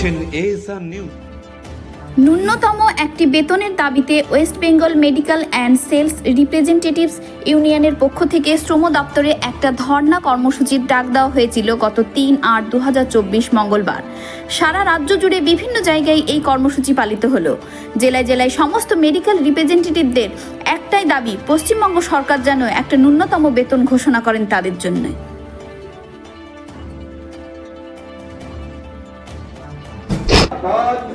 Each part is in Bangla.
দেখছেন নিউজ। ন্যূনতম একটি বেতনের দাবিতে West Bengal medical and sales representatives ইউনিয়নের পক্ষ থেকে শ্রম দপ্তরে একটা ধর্ণা কর্মসূচির ডাক দেওয়া হয়েছিল গত তিন আট দু মঙ্গলবার। সারা রাজ্য জুড়ে বিভিন্ন জায়গায় এই কর্মসূচি পালিত হলো। জেলায় জেলায় সমস্ত মেডিকেল রিপ্রেজেন্টেটিভদের একটাই দাবি, পশ্চিমবঙ্গ সরকার যেন একটা ন্যূনতম বেতন ঘোষণা করেন তাদের জন্য। আজকে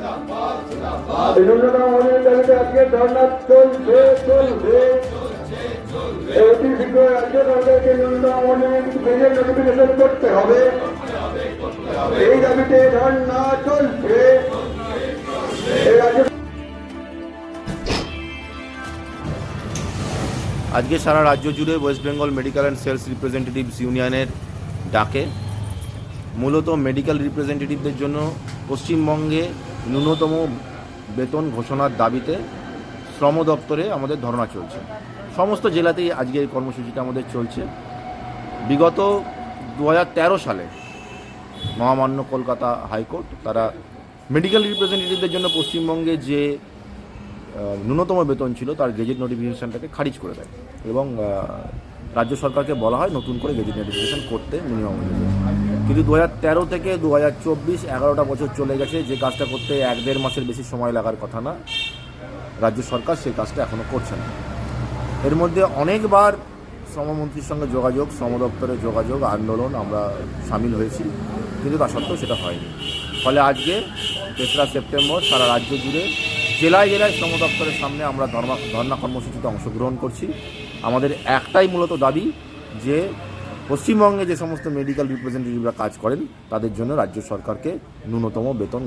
আজকে সারা রাজ্য জুড়ে West Bengal medical and sales representatives ইউনিয়নের ডাকে মূলত মেডিকেল রিপ্রেজেন্টেটিভদের জন্য পশ্চিমবঙ্গে ন্যূনতম বেতন ঘোষণার দাবিতে শ্রম দপ্তরে আমাদের ধর্ণা চলছে। সমস্ত জেলাতেই আজকে এই কর্মসূচিটা আমাদের চলছে। বিগত দু হাজার তেরো সালে মহামান্য কলকাতা হাইকোর্ট তারা মেডিকেল রিপ্রেজেন্টেটিভদের জন্য পশ্চিমবঙ্গে যে ন্যূনতম বেতন ছিল তার গেজেট নোটিফিকেশনটাকে খারিজ করে দেয় এবং রাজ্য সরকারকে বলা হয় নতুন করে গেজেট নোটিফিকেশন করতে মিনিমাম কিন্তু দু তেরো থেকে দু হাজার চব্বিশ এগারোটা বছর চলে গেছে, যে কাজটা করতে এক দেড় মাসের বেশি সময় লাগার কথা না। রাজ্য সরকার সেই কাজটা এখনও করছে না। এর মধ্যে অনেকবার শ্রমমন্ত্রীর সঙ্গে যোগাযোগ, শ্রম দপ্তরে যোগাযোগ, আন্দোলন আমরা সামিল হয়েছি, কিন্তু তা সত্ত্বেও সেটা হয়নি। ফলে আজকে তেসরা সেপ্টেম্বর সারা রাজ্য জুড়ে জেলায় জেলায় শ্রম দপ্তরের সামনে আমরা ধর্মা ধর্ণা কর্মসূচিতে অংশগ্রহণ করছি। আমাদের একটাই মূলত দাবি যে পশ্চিমবঙ্গে যে সমস্ত মেডিকেল রিপ্রেজেন্টেটিভরা কাজ করেন তাদের জন্য রাজ্য সরকারকে ন্যূনতম বেতন